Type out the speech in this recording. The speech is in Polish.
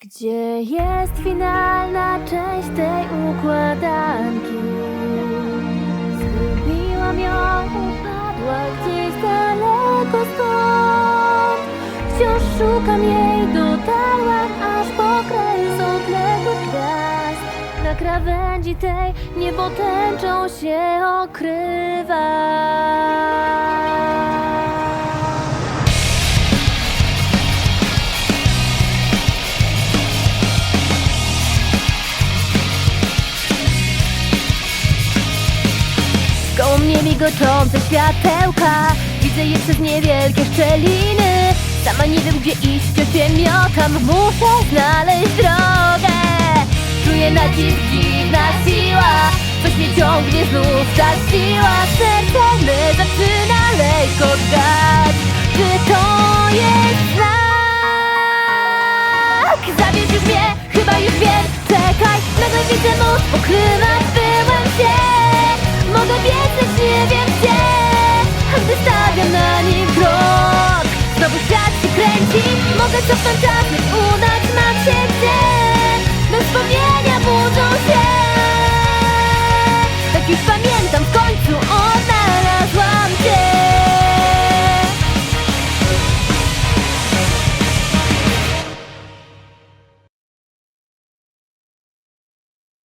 Gdzie jest finalna część tej układanki? Zgubiłam ją, upadła gdzieś daleko stąd. Wciąż szukam jej, dotarłam aż po kraj z odległych gwiazd. Na krawędzi tej niebo tęczą się okrywa. Koło mnie migoczące światełka. Widzę je przez niewielkie szczeliny. Sama nie wiem gdzie iść, wciąż się miotam Muszę znaleźć drogę. Czuję nacisk, dziwna siła. Coś mnie ciągnie znów ta siła. Serce me zaczyna lekko drgać Czy to jest znak? Zabierz już mnie, chyba już wiem. Czekaj, nagle widzę most pokrywać. Byłem się na nim krok. Znowu świat się kręci Mogę czas, lecz udać mam się gdzie